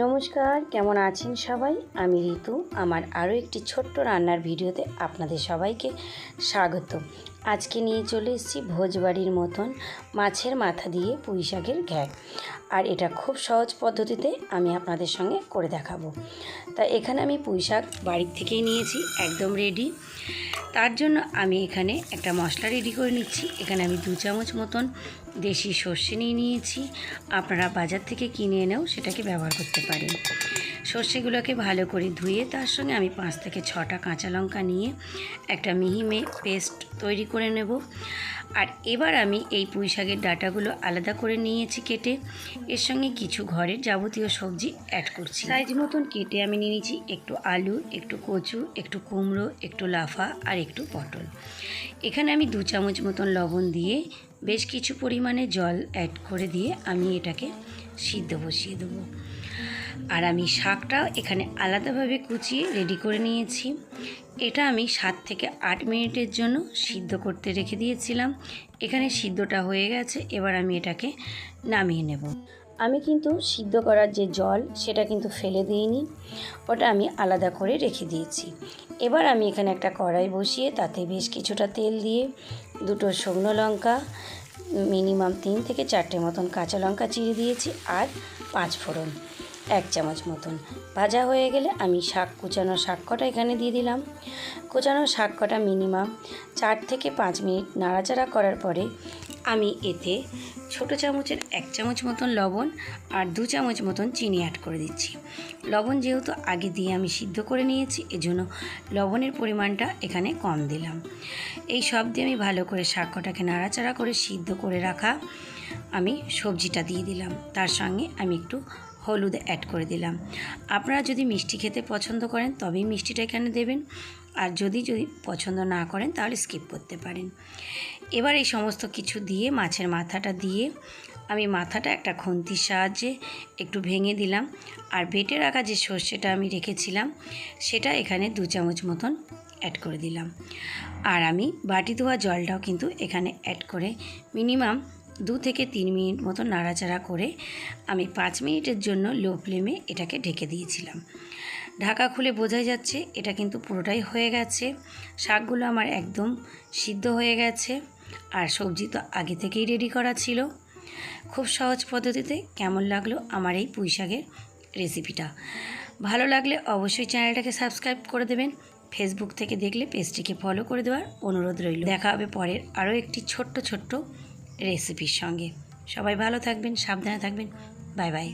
নমস্কার, কেমন আছেন সবাই? আমি ঋতু, আমার আরও একটি ছোট্ট রান্নার ভিডিওতে আপনাদের সবাইকে স্বাগত। আজকে নিয়ে চলে এসেছি ভোজবাড়ির মতন মাছের মাথা দিয়ে পুঁই শাকের ঘ্যাক। আর এটা খুব সহজ পদ্ধতিতে আমি আপনাদের সঙ্গে করে দেখাবো। তা এখানে আমি পুঁই শাক বাড়ির থেকেই নিয়েছি, একদম রেডি তার জন্য আমি এখানে একটা মশলা রেডি করে নিচ্ছি। এখানে আমি দু চামচ মতন দেশি সর্ষে নিয়ে নিয়েছি। আপনারা বাজার থেকে কিনে এনেও সেটাকে ব্যবহার করতে পারেন। সর্ষেগুলোকে ভালো করে ধুয়ে তার সঙ্গে আমি পাঁচ থেকে ছটা কাঁচা লঙ্কা নিয়ে একটা মিহিমে পেস্ট তৈরি করে নেব। আর এবার আমি এই পুঁই শাকের ডাটাগুলো আলাদা করে নিয়েছি কেটে। এর সঙ্গে কিছু ঘরের যাবতীয় সবজি অ্যাড করছি। সাইজ মতন কেটে আমি নিয়ে নিয়েছি একটু আলু, একটু কচু, একটু কুমড়ো, একটু লাফা আর একটু পটল। এখানে আমি দু চামচ মতন লবণ দিয়ে বেশ কিছু পরিমাণে জল অ্যাড করে দিয়ে আমি এটাকে সিদ্ধ বসিয়ে দেবো। আর আমি শাকটা এখানে আলাদাভাবে কুচিয়ে রেডি করে নিয়েছি। এটা আমি সাত থেকে আট মিনিটের জন্য সিদ্ধ করতে রেখে দিয়েছিলাম। এখানে সিদ্ধটা হয়ে গেছে, এবার আমি এটাকে নামিয়ে নেব। আমি কিন্তু সিদ্ধ করার যে জল, সেটা কিন্তু ফেলে দিইনি। ওটা আমি আলাদা করে রেখে দিয়েছি। এবার আমি এখানে একটা কড়াই বসিয়ে, তাতে বেশ কিছুটা তেল দিয়ে দুটো শুকনো লঙ্কা, মিনিমাম তিন থেকে চারটে মতন কাঁচা লঙ্কা চিড়ে দিয়েছি, আর পাঁচ ফোড়ন। এক চামচ মতন। ভাজা হয়ে গেলে আমি শাক, কুচানো শাক কটা এখানে দিয়ে দিলাম। কুচানো শাক কটা মিনিমাম চার থেকে পাঁচ মিনিট নাড়াচাড়া করার পরে আমি এতে ছোটো চামচের এক চামচ মতন লবণ আর দু চামচ মতন চিনি অ্যাড করে দিচ্ছি। লবণ যেহেতু আগে দিয়ে আমি সিদ্ধ করে নিয়েছি, এজন্য লবণের পরিমাণটা এখানে কম দিলাম। এই সব দিয়ে আমি ভালো করে শাক কটাকে নাড়াচাড়া করে সিদ্ধ করে রাখা আমি সবজিটা দিয়ে দিলাম। তার সঙ্গে আমি একটু হলুদ অ্যাড করে দিলাম। আপনারা যদি মিষ্টি খেতে পছন্দ করেন, তবেই মিষ্টিটা এখানে দেবেন। আর যদি যদি পছন্দ না করেন, তাহলে স্কিপ করতে পারেন। এবার এই সমস্ত কিছু দিয়ে, মাছের মাথাটা দিয়ে, আমি মাথাটা একটা খুন্তির সাহায্যে একটু ভেঙে দিলাম। আর বেটে রাখা যে সর্ষেটা আমি রেখেছিলাম, সেটা এখানে দু চামচ মতন অ্যাড করে দিলাম। আর আমি বাটি ধোয়া জলটাও কিন্তু এখানে অ্যাড করে মিনিমাম দু থেকে তিন মিনিট মতো নাড়াচাড়া করে আমি পাঁচ মিনিটের জন্য লো ফ্লেমে এটাকে ঢেকে দিয়েছিলাম। ঢাকা খুলে বোঝাই যাচ্ছে এটা কিন্তু পুরোটাই হয়ে গেছে। শাকগুলো আমার একদম সিদ্ধ হয়ে গেছে আর সবজি তো আগে থেকেই রেডি করা ছিল। খুব সহজ পদ্ধতিতে কেমন লাগল আমার এই পুঁই শাকের রেসিপিটা ভালো লাগলে অবশ্যই চ্যানেলটাকে সাবস্ক্রাইব করে দেবেন। ফেসবুক থেকে দেখলে পেজটিকে ফলো করে দেওয়ার অনুরোধ রইল। দেখা হবে পরের আরও একটি ছোট্ট ছোট্ট রেসিপির সঙ্গে। সবাই ভালো থাকবেন সাবধানে থাকবেন। Bye bye.